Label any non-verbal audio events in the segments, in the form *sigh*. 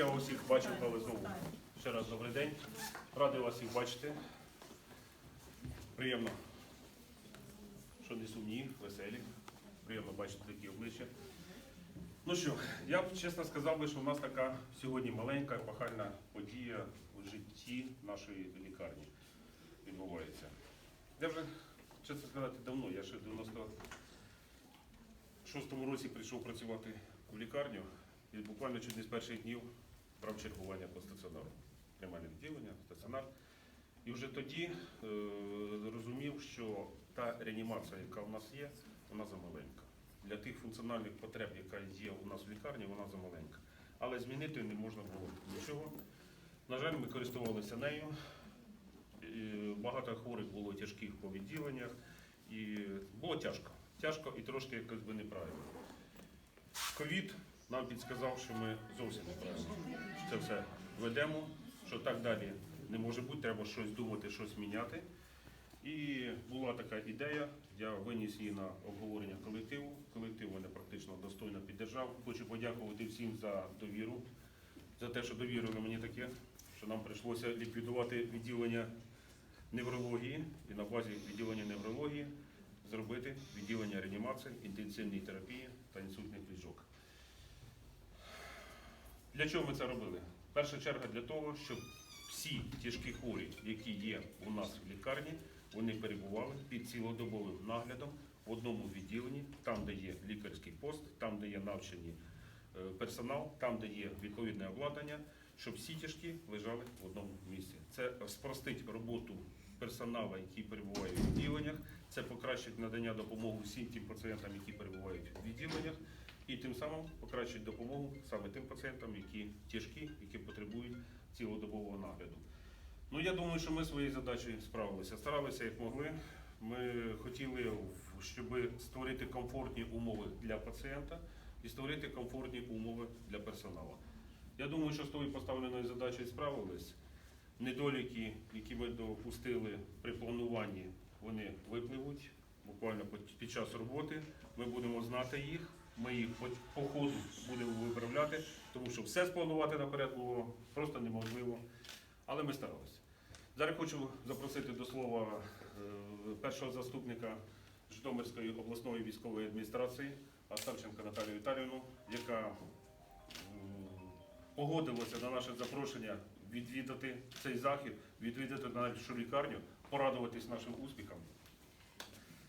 Я усіх бачив, але знову ще раз добрий день. Радий вас всіх бачити. Приємно, що не сумні, веселі. Приємно бачити такі обличчя. Ну що, я б чесно сказав би, що в нас така сьогодні маленька епохальна подія у житті нашої лікарні відбувається. Я вже, чесно сказати, давно, я ще в 96-му році прийшов працювати в лікарню і буквально чуть не з перших днів брав чергування по стаціонару. Приймальне відділення, стаціонар. І вже тоді е, зрозумів, що та реанімація, яка в нас є, вона замаленька. Для тих функціональних потреб, яка є у нас в лікарні, вона замаленька. Але змінити не можна було нічого. На жаль, ми користувалися нею. Багато хворих було тяжких по відділеннях. І було тяжко. Тяжко і трошки якось би неправильно. Ковід нам підсказав, що ми зовсім неправильно це все ведемо, що так далі не може бути, треба щось думати, щось міняти. І була така ідея, я виніс її на обговорення колективу. Колектив мене практично достойно піддержав. Хочу подякувати всім за довіру, за те, що довірили мені таке, що нам прийшлося ліквідувати відділення неврології і на базі відділення неврології зробити відділення реанімації, інтенсивної терапії та інсультних ліжок. Для чого ми це робили? Перша черга для того, щоб всі тяжкі хворі, які є у нас в лікарні, вони перебували під цілодобовим наглядом в одному відділенні, там, де є лікарський пост, там, де є навчені е, персонал, там, де є відповідне обладнання, щоб всі тяжкі лежали в одному місці. Це спростить роботу персоналу, який перебуває в відділеннях, це покращить надання допомоги всім тим пацієнтам, які перебувають в відділеннях, і тим самим покращить допомогу саме тим пацієнтам, які тяжкі, які потребують цілодобового нагляду. Ну я думаю, що ми своєю задачею справилися. Старалися як могли. Ми хотіли, щоб створити комфортні умови для пацієнта і створити комфортні умови для персоналу. Я думаю, що з тою поставленою задачею справились. Недоліки, які ми допустили при плануванні, вони випливуть буквально під час роботи. Ми будемо знати їх. Ми їх по, ходу будемо виправляти, тому що все спланувати наперед було просто неможливо. Але ми старалися. Зараз хочу запросити до слова е, першого заступника Житомирської обласної військової адміністрації Оставченка Наталію Віталіївну, яка погодилася на наше запрошення відвідати цей захід, відвідати нашу лікарню, порадуватись нашим успіхам.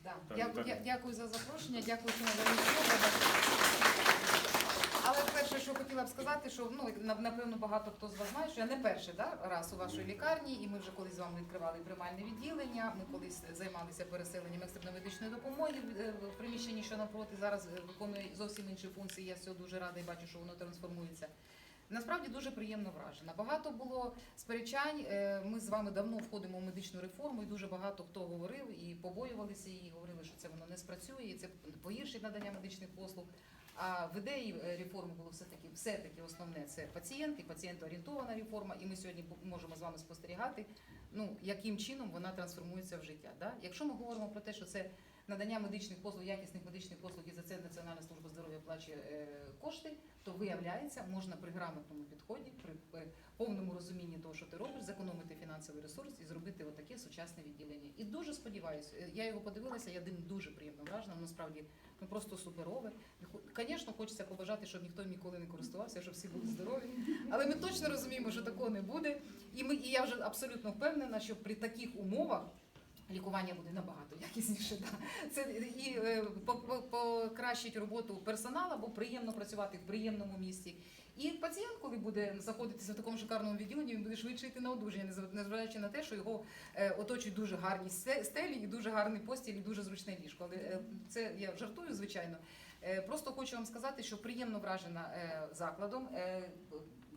Да. Так, Дякую, так. дякую за запрошення, дякую, що надали слово. Але перше, що хотіла б сказати, що ну напевно багато хто з вас знає, що я не перший да, раз у вашій лікарні, і ми вже колись з вами відкривали приймальне відділення. Ми колись займалися переселенням екстреної медичної допомоги е, в приміщенні, що навпроти зараз е, виконує зовсім інші функції. Я з цього дуже рада і бачу, що воно трансформується. Насправді дуже приємно вражена. Багато було сперечань. Е, Ми з вами давно входимо в медичну реформу, і дуже багато хто говорив і побоювалися її, говорили, що це воно не спрацює, і це погіршить надання медичних послуг. А в ідеї е, реформи було все таки все таки основне це пацієнт і пацієнтоорієнтована реформа. І ми сьогодні можемо з вами спостерігати, ну яким чином вона трансформується в життя. Да? Якщо ми говоримо про те, що це надання медичних послуг, якісних медичних послуг, і за це Національна служба здоров'я плачує е, кошти, то виявляється, можна при грамотному підході, при повному розумінні того, що ти робиш, зекономити фінансовий ресурс і зробити отаке сучасне відділення. І дуже сподіваюся, е, я його подивилася, я дим дуже приємно вражена. Насправді ну просто суперове. Звісно, хочеться побажати, щоб ніхто ніколи не користувався, щоб всі були здорові. Але ми точно розуміємо, що такого не буде. І ми і я вже абсолютно впевнена, що при таких умовах. Лікування буде набагато якісніше. Да. Це і е, по- по- покращить роботу персоналу, бо приємно працювати в приємному місці. І пацієнт, коли буде знаходитися в такому шикарному відділенні, він буде швидше йти на одужання, незв- незважаючи на те, що його е, оточують дуже гарні стелі і дуже гарний постіль, і дуже зручне ліжко. Але е, це я жартую, звичайно. Е, Просто хочу вам сказати, що приємно вражена е, закладом.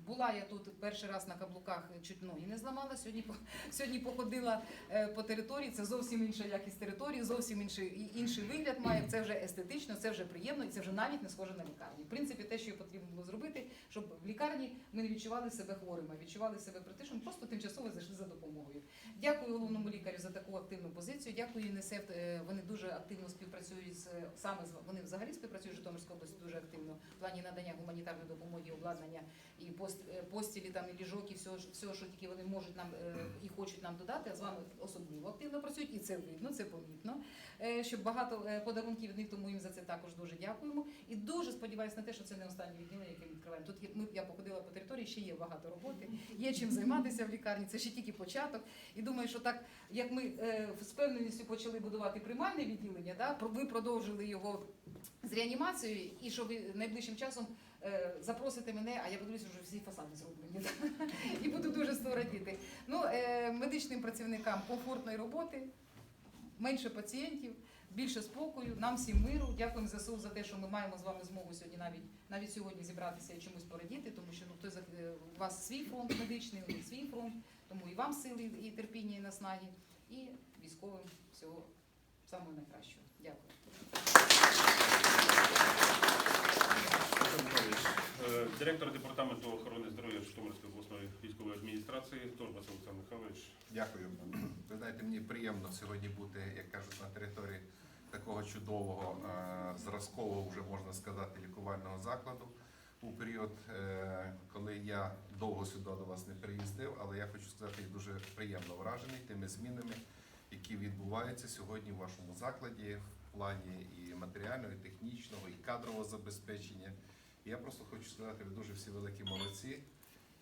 Була я тут перший раз на каблуках, чуть ноги не зламала. Сьогодні *laughs* сьогодні походила е, по території. Це зовсім інша якість території, зовсім інший інший вигляд має. Це вже естетично, це вже приємно, і це вже навіть не схоже на лікарню. В принципі, те, що потрібно було зробити, щоб в лікарні ми не відчували себе хворими, відчували себе притишем, просто тимчасово зайшли за допомогою. Дякую головному лікарю за таку активну позицію. Дякую ЮНІСЕФ. е, Вони дуже активно співпрацюють з саме з вони взагалі співпрацюють з Житомирською областю дуже активно в плані надання гуманітарної допомоги, обладнання і пост, е, постілі там і ліжок, і всього, всього, що тільки вони можуть нам е, і хочуть нам додати, а з вами особливо активно працюють, і це видно, це помітно. Е, Щоб багато е, подарунків від них, тому їм за це також дуже дякуємо. І дуже сподіваюся на те, що це не останнє відділення, яке відкриваємо. Тут ми, я походила по території, ще є багато роботи, є чим займатися в лікарні. Це ще тільки початок. І думаю, що так як ми е, з певненістю почали будувати приймальне відділення, да, ви продовжили його з реанімацією, і що ви найближчим часом е, запросите мене, а я подивлюся, що всі фасади зроблені. І буду дуже з того радіти. Ну, е, медичним працівникам комфортної роботи, менше пацієнтів, більше спокою, нам всім миру. Дякуємо ЗСУ за те, що ми маємо з вами змогу сьогодні навіть навіть сьогодні зібратися і чомусь порадіти, тому що ну, той, е, у вас свій фронт медичний, у них свій фронт, тому і вам сили, і терпіння, і наснаги, і військовим всього самого найкращого. Дякую. Михайлович, е, Директор департаменту охорони здоров'я Житомирської обласної військової адміністрації Торбас Олександр Михайлович. Дякую. Ви знаєте, мені приємно сьогодні бути, як кажуть, на території такого чудового, е, зразкового, вже можна сказати, лікувального закладу у період, е, коли я довго сюди до вас не приїздив, але я хочу сказати, я дуже приємно вражений тими змінами, які відбуваються сьогодні в вашому закладі в плані і матеріального, і технічного, і кадрового забезпечення. Я просто хочу сказати, ви дуже всі великі молодці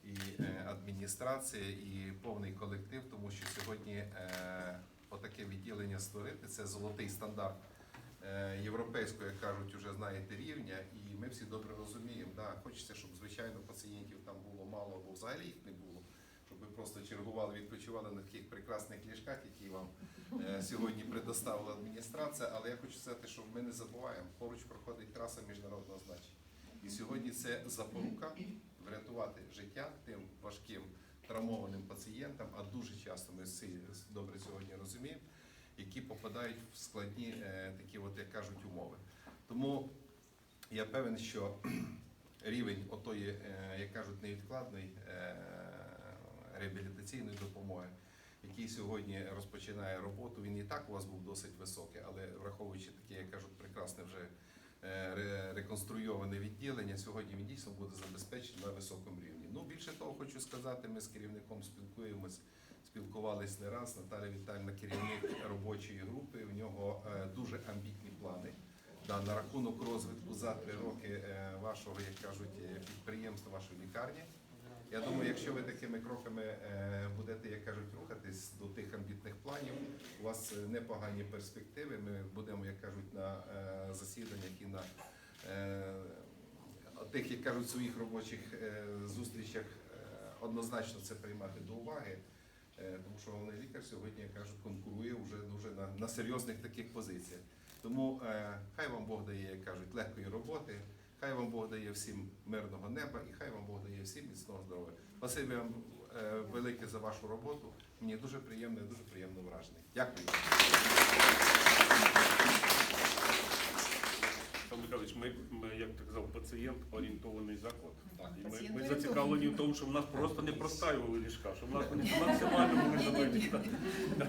і е, адміністрація, і повний колектив, тому що сьогодні е, отаке відділення створити це золотий стандарт е, європейського, як кажуть, уже знаєте рівня, і ми всі добре розуміємо. Да, хочеться, щоб звичайно пацієнтів там було мало або взагалі їх не було. Щоб ви просто чергували, відпочивали на таких прекрасних ліжках, які вам е, сьогодні предоставила адміністрація. Але я хочу сказати, що ми не забуваємо, поруч проходить траса міжнародного значення. І сьогодні це запорука врятувати життя тим важким травмованим пацієнтам, а дуже часто ми всі добре сьогодні розуміємо, які попадають в складні е, такі, от, як кажуть, умови. Тому я певен, що *clears throat* рівень отої, е, як кажуть, невідкладної е, реабілітаційної допомоги, який сьогодні розпочинає роботу, він і так у вас був досить високий, але враховуючи таке, як кажуть, прекрасне вже реконструйоване відділення, сьогодні він дійсно буде забезпечений на високому рівні. Ну, більше того, хочу сказати, ми з керівником спілкуємось, спілкувались не раз. Наталя Вітальна, керівник робочої групи. В нього е, дуже амбітні плани. Да, на рахунок розвитку за три роки е, вашого, як кажуть, е, підприємства, вашої лікарні. Я думаю, якщо ви такими кроками е, будете, як кажуть, рухатись до тих амбітних планів, у вас е, непогані перспективи. Ми будемо, як кажуть, на е, засіданнях і на е, тих, як кажуть, своїх робочих зустрічах однозначно це приймати до уваги. Тому що головний лікар сьогодні, як кажуть, конкурує вже дуже на, на серйозних таких позиціях. Тому е, хай вам Бог дає, як кажуть, легкої роботи, хай вам Бог дає всім мирного неба і хай вам Бог дає всім міцного здоров'я. Спасибі вам велике за вашу роботу. Мені дуже приємно, я дуже приємно вражений. Дякую. Михайлович, ми, ми, як ти казав, пацієнт орієнтований заклад. Так. І ми, ми зацікавлені в тому, щоб в нас просто не простаювали ліжка, щоб в нас вони максимально були забиті. Так.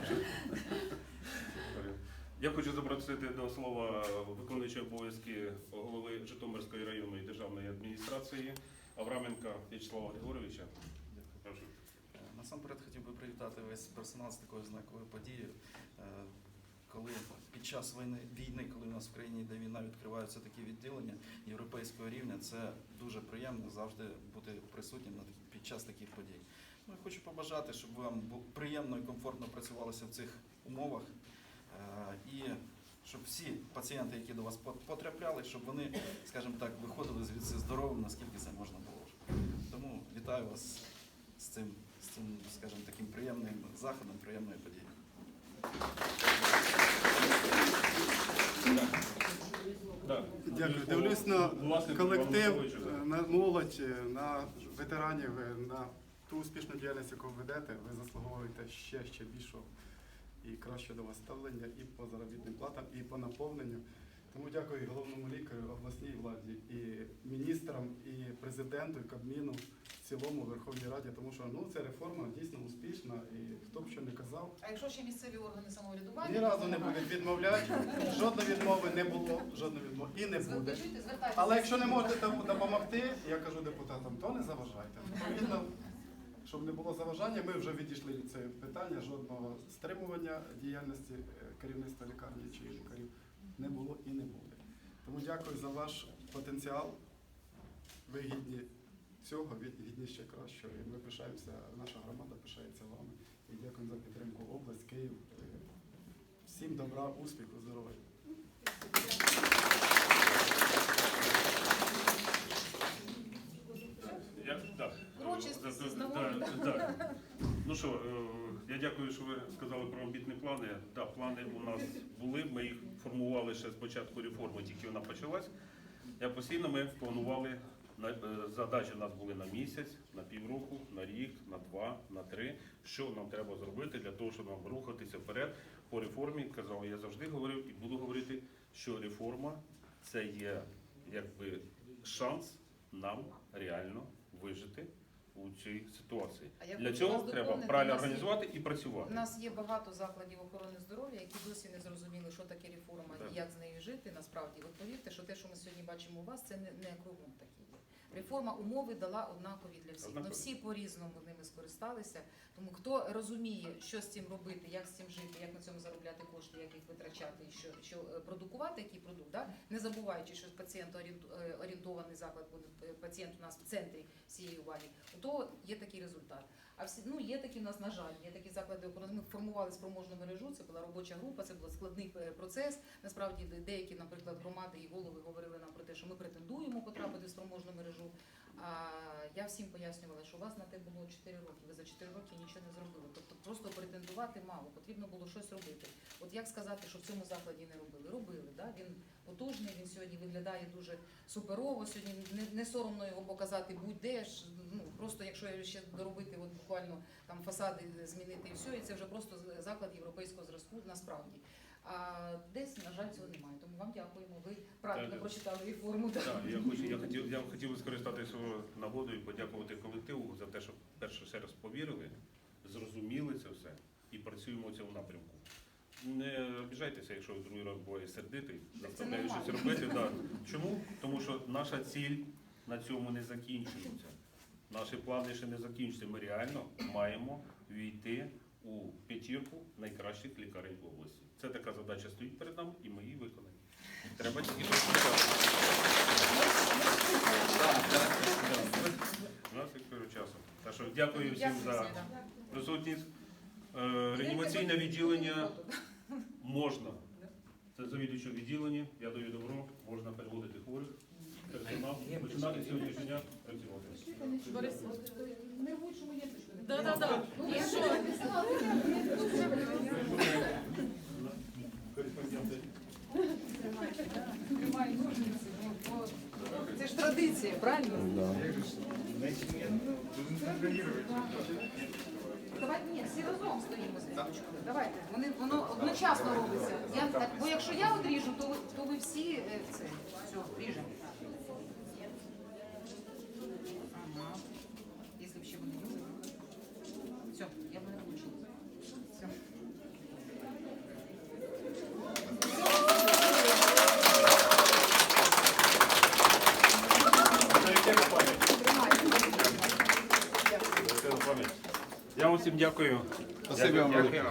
Я хочу запросити до слова виконуючого обов'язки голови Житомирської районної державної адміністрації Авраменка В'ячеслава Григоровича. Е, Насамперед хотів би привітати весь персонал з такою знаковою подією. Е, Коли під час війни, війни, коли у нас в країні йде війна, відкриваються такі відділення європейського рівня, це дуже приємно завжди бути присутнім під час таких подій. Ну, хочу побажати, щоб вам приємно і комфортно працювалося в цих умовах. Е, І щоб всі пацієнти, які до вас потрапляли, щоб вони, скажімо так, виходили звідси здоровими, наскільки це можна було. Тому вітаю вас з цим, з цим, скажімо, таким приємним заходом, приємною подією. Дякую. Дивлюсь на колектив, на молодь, на ветеранів, на ту успішну діяльність, яку ви ведете. Ви заслуговуєте ще ще більшого і кращого до вас ставлення і по заробітним платам, і по наповненню. Тому дякую і головному лікарю, обласній владі, і міністрам, і президенту, і Кабміну в цілому в Верховній Раді, тому що ну це реформа дійсно успішна, і хто б що не казав, А якщо ще місцеві органи самоврядування, ні разу не будуть відмовляти, жодної відмови не було, жодної відмови і не буде. Але якщо не можете допомогти, я кажу депутатам, то не заважайте. Відповідно, щоб не було заважання, ми вже відійшли від цього питання, жодного стримування діяльності е, керівництва лікарні чи лікарів не було і не буде. Тому дякую за ваш потенціал. Ви гідні цього, ви гідні ще кращого. І ми пишаємося, наша громада пишається вами. І дякую за підтримку область, Київ. Всім добра, успіху, здоров'я. Ну що, е, я дякую, що ви сказали про амбітні плани. Да, плани у нас були. Ми їх формували ще з початку реформи, тільки вона почалась. Я постійно ми планували задачі у нас були на місяць, на півроку, на рік, на два, на три. Що нам треба зробити для того, щоб нам рухатися вперед по реформі. Казав, я завжди говорив і буду говорити, що реформа це є якби шанс нам реально вижити у цій ситуації. А я Для цього треба правильно У організувати і У працювати. нас є багато закладів охорони здоров'я, які досі не зрозуміли, що таке реформа Так. і як з нею жити. Насправді, ви повірте, що те, що ми сьогодні бачимо у вас, це не, не кругом такі. Реформа умови дала однакові для всіх. Ну Однакові. всі по-різному ними скористалися. Тому хто розуміє, що з цим робити, як з цим жити, як на цьому заробляти кошти, як їх витрачати, що, що е, продукувати, який продукт, да? не забуваючи, що пацієнт орієнтований заклад буде е, пацієнт у нас в центрі всієї уваги, то є такий результат. А всі ну є такі в нас, на жаль, є такі заклади охорони. Ми формували спроможну мережу. Це була робоча група, це був складний е, процес. Насправді деякі, наприклад, громади і голови говорили нам про те, що ми претендуємо потрапити в спроможну мережу. А я всім пояснювала, що у вас на те було 4 роки. Ви за 4 роки нічого не зробили. Тобто просто претендувати мало, потрібно було щось робити. От як сказати, що в цьому закладі не робили? Да? Він потужний, він сьогодні виглядає дуже суперово. Сьогодні не, не соромно його показати будь-де ж. Ну просто якщо ще доробити, от буквально там фасади змінити і все, і це вже просто заклад європейського зразку насправді. А десь, на жаль, цього немає. Тому вам дякуємо. Ви правильно Так. прочитали реформу. да. Так, я хочу, я хотів, я хотів скористатися нагодою і подякувати колективу за те, що перше ще раз повірили, зрозуміли це все і працюємо в цьому напрямку. Не обіжайтеся, якщо ви другий раз буває сердитий, заставляю щось робити. Да. Чому? Тому що наша ціль на цьому не закінчується. Наші плани ще не закінчуються. Ми реально маємо війти у п'ятірку найкращих лікарень в області. Це така задача стоїть перед нами, і ми її виконаємо. Треба тільки. У нас кажу часу. Так що дякую всім за присутність. Е, Реанімаційне відділення. Можна. Це завідуюче відділення, я даю добро, можна переводити хворих. Персонал, починати сьогоднішнього дня працювати. Борис, Да, да, да. Ну, я що? Кореспонденти. Це ж традиція, правильно? Давайте ні, всі разом стоїмо з різочкою. Давайте. Вони воно одночасно робиться. Я так, бо якщо я одріжу, то ви то ви всі е, це все ріжемо. Ага. Якщо б ще вони юзали. Все, я мене вийшла. Все. Я вам всім дякую. Спасибі вам велике.